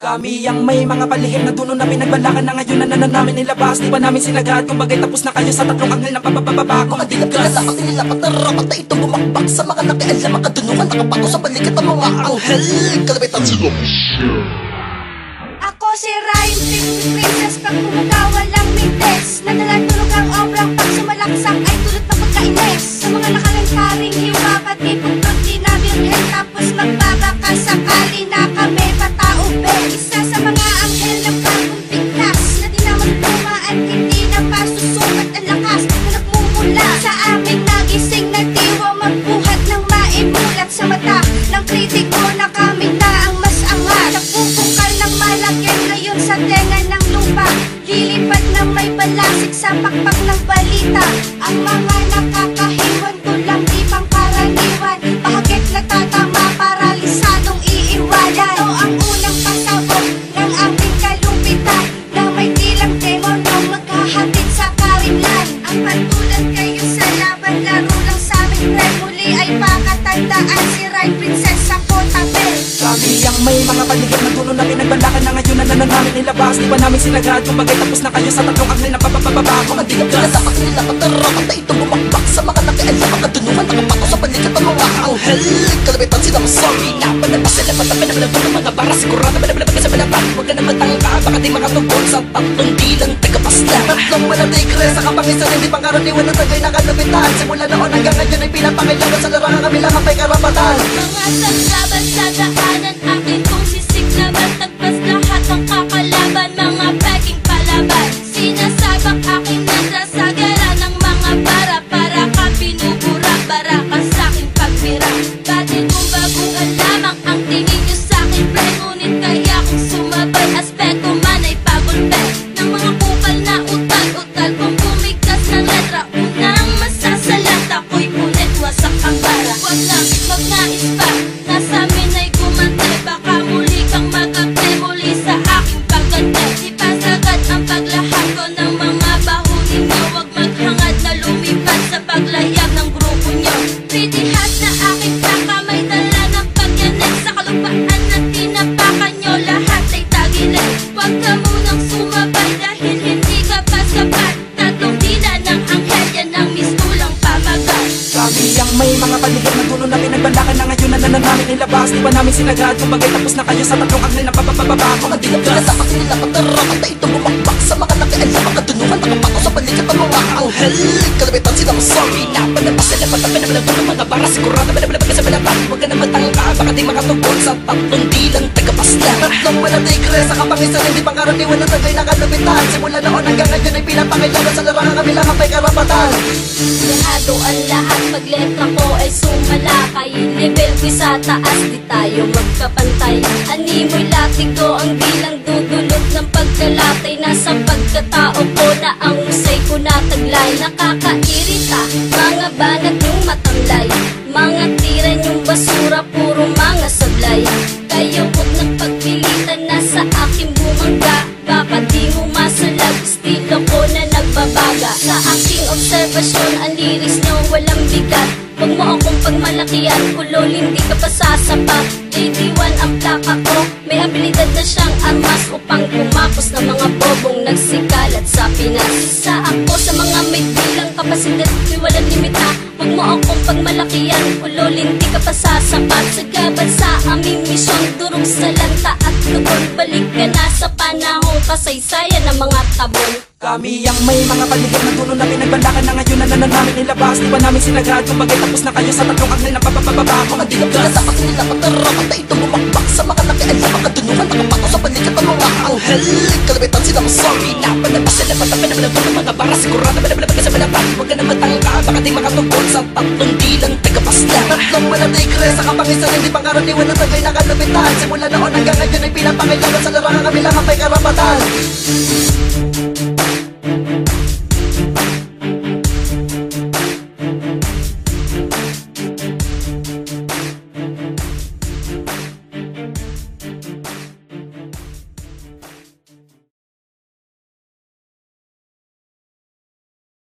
Kami ang may mga palihim na dulo na pinagbalakan na ngayon na nanan namin nilabas Di ba namin sinagad kung bagay tapos na kayo sa tatlong anghel na papapababa Mga Mga dilag na dapat nilalapat na rapat na ito bumakbak Sa mga nakialam mga dunungan Nakapato sa balikat ng mga anghel. Kalabitan sila Ako si Ryan, Pink Princess Pag sa tenga ng lupa Lilipad na may balasik sa pakpak ng balita. Ang mga nakakahiwan may mga palihim na dulo na pinagbalakan na ngayon na nanan namin nilabas Di ba namin sinagad kung bagay tapos na kayo sa tatlong anghel na papapababa Mga dilag na dapat nilalapat na rapat na ito bumakbak Sa mga nakialam. Mga dunungan Nakapato sa balikat ng mga anghel Kalabitan sila Sorry. Na Panabas sila Patapanabalato ng mga bara. Sigurado ka sa balaban Huwag ka na matangka Baka di makatugol Sa tatlong dilang tagapasla Tatlong malatikre Sa kapangisan Hindi pangkaraniwan ng tagay na kalabitan Simula noon hanggang ngayon Ay pinapakailangan Sa larangan kami lang ang may karapatan. Mga saglaban sa daanan Akin na na namin nilabas Di ba namin sinagad? Kung bagay tapos na kayo sa tatlong anghel na papapababa Mga dilag na dapat nilalapat na rapat na ito bumakbak Sa mga nakialam mga dunungan Nakapato sa balikat ng mga anghel Kalabitan sila Sorry na. Panabas sila Patapanabalato ng mga bara. Sigurado ka sa balaban Huwag ka na matangka Baka di makatugol Sa tatlong dilang tagapasla. Tatlong malatikre Sa kapangisan Hindi pangkaraniwan ng tagay na kalubitan Simula noon hanggang ngayon Ay pinapakailangan Sa larangan kami lang ang may karapatan Dehado ang lahat Pag letra ko ay sumalakay Level ko sa taas Di tayo magkapantay. Animoy latigo Ang bilang dudulot ng pagkalatay. Nasa pagkatao ko Na ang usay ko nataglay. Nakakairita Mga banat yung matamlay. Mga tira yung basura Puro mga sablay. Kayo huwag nagpagpilitan Nasa aking bumangga. Baka di mo masalag Estilo ko na nagbabaga. Sa aking obserbasyon Ang lyrics nyo walang bigat Huwag mo akong pagmalakihan Kulol hindi ka pa sasapat JD1 ang plaka ko May abilidad na siyang armas Upang kumapos ng mga bobong Nagsikalat sa Pinas. Isa ako sa mga may bilang kapasidad May walang limita. Huwag mo akong pagmalakihan Kulol hindi ka pa sasapat Sagabad sa aming misyon Durog sa lanta at lubon Balik ka na sa panahong kasaysayan ng mga tabon. Kami ang may mga palihim na pinagbalakan na namin nilabas. Di ba namin sinagad kung bagay tapos na kayo sa tatlong anghel na papapababa Mga dilag na dapat nilalapat na rapat na ito. Bumakbak Sa mga nakialam mga dunungan Nakapato sa balikat ng mga anghel Kalabitan sila Sorry na Panabas sila Patapanabalato ng mga bara. Sigurado Panabalaban ka sa balaban Huwag ka na matangka Baka di makatugol Sa tatlong dilang tagapasla Tatlong malatikre Sa kapangisan Hindi pangkaraniwan ng tagay na kalubitan Simula noon hanggang ngayon Ay pinapakailangan Sa larangan kami lang ang may karapatan